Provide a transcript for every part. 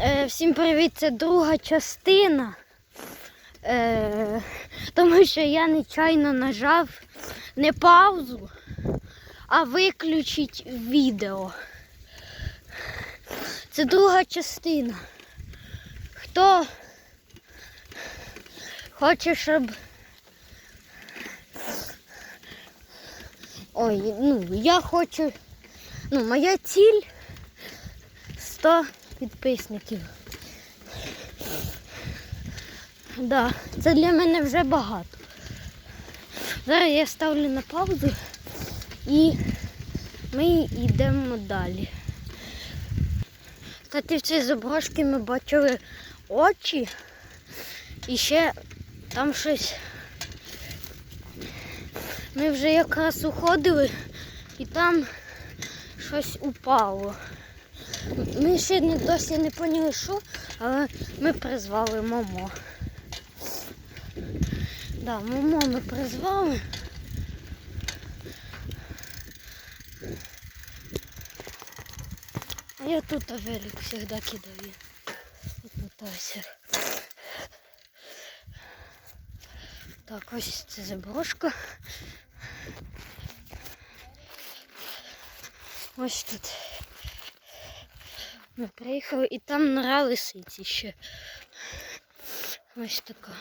Е, всім привіт, це друга частина. Е, тому що я нечайно нажав не паузу, а виключить відео. Це друга частина. Хто хоче, щоб. Ой, ну, я хочу. Ну, моя ціль 100 підписників. Да, це для мене вже багато. Зараз я ставлю на паузу і ми йдемо далі. Кстати, в цій заброшці ми бачили очі і ще там щось. Ми вже якраз уходили і там щось упало. Ми ще не, досі не поняли, що, але ми призвали Момо. Да, Момо ми призвали. А я тут велик завжди кидаю. Тут питаюся. Так, ось це заброшка. Ось тут. Ми приїхали і там нора лисиці ще. Ось така.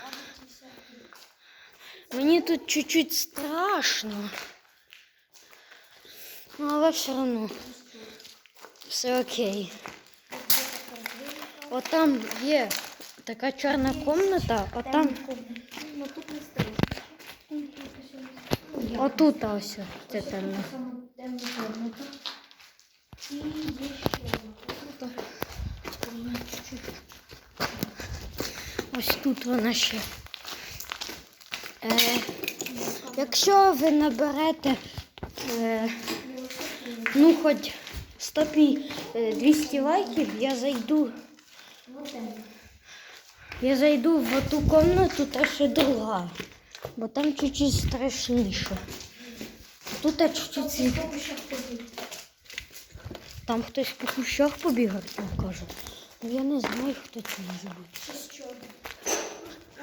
Мені тут чуть-чуть страшно. Ну, але все одно. Все окей. От там є така чорна комната, а там отут ось це темно. Темна комната. І є ще одна. Ось тут вона ще. Е, якщо ви наберете е, ну хоч 100 е, 200 лайків, я зайду. Я зайду в ту комнату, та ще друга. Бо там чуть-чуть страшніше. Тут чуть-чуть світ. Там хтось по кущах побігав, каже. Я не знаю, хто це може бути.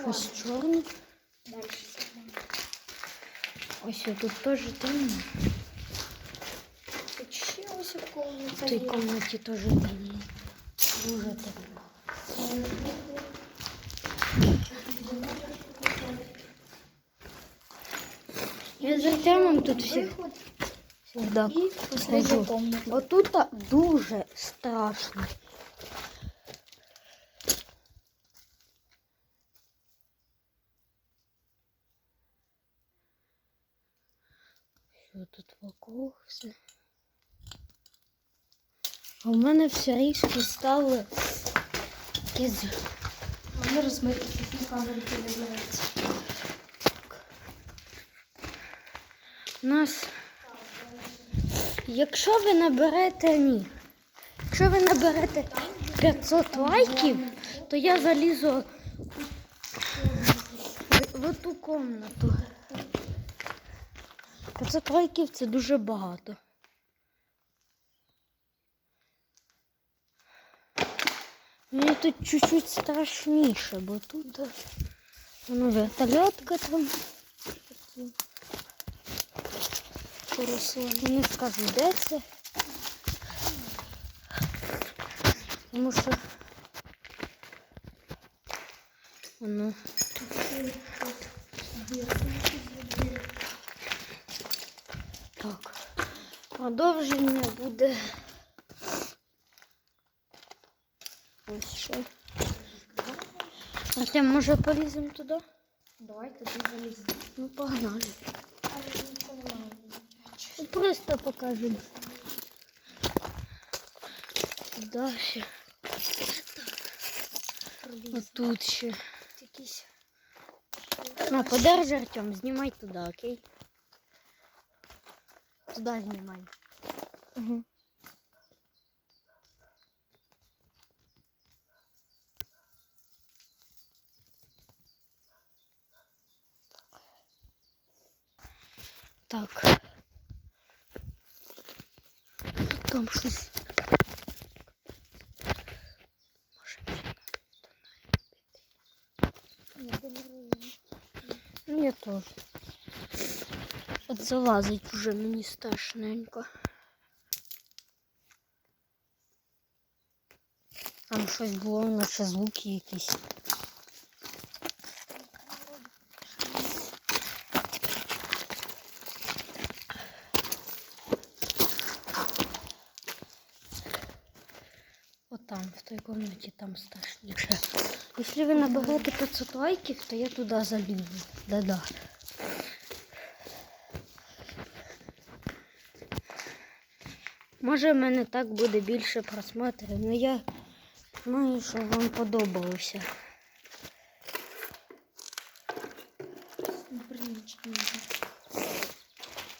Щось чорне. Щось чорне. Далі. Ось тут теж темно. Тут ще ось в В комнаті цій є. кімнаті теж темно. Дуже темно. Я з Артемом тут всіх Виход завжди і последня хожу. комната. Бо тут дуже страшно. Що тут вокруг все? А в мене все різко стало якесь Вони розмити тут на камері. У нас. Якщо ви наберете ні. Якщо ви наберете 500 лайків, то я залізу в, в ту комнату. 500 лайків це дуже багато. Мені тут чуть-чуть страшніше, бо тут е, ну, вертольотка там. Поросла. Не скажу, де це. Тому що воно. Продовження буде. Ось що. Артем, може поліземо туди? Давай тоді заліземо. Ну, погнали. Ну, Просто покажемо. Далі. Ось тут ще. Якісь. На, подержи, Артем, знімай туди, окей? туда знімай. Угу. Так. Там щось. Нет, тоже. Залазить вже мені страшненько. Там щось було, наче звуки якісь. Там, в той комнаті, там страшніше. Якщо ви наберете 500 лайків, то я туди залізу. Да-да. Може, в мене так буде більше просмотрів, але я знаю, що вам подобалося.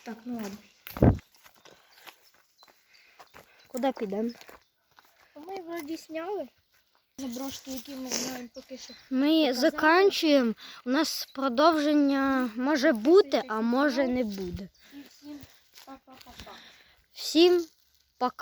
Так, ну ладно. Куди підемо? Ми вроді сняли заброшки, які ми знаємо поки що. Ми Показали? закінчуємо. У нас продовження може бути, а може не буде. Всім па-па-па-па. Всім пока.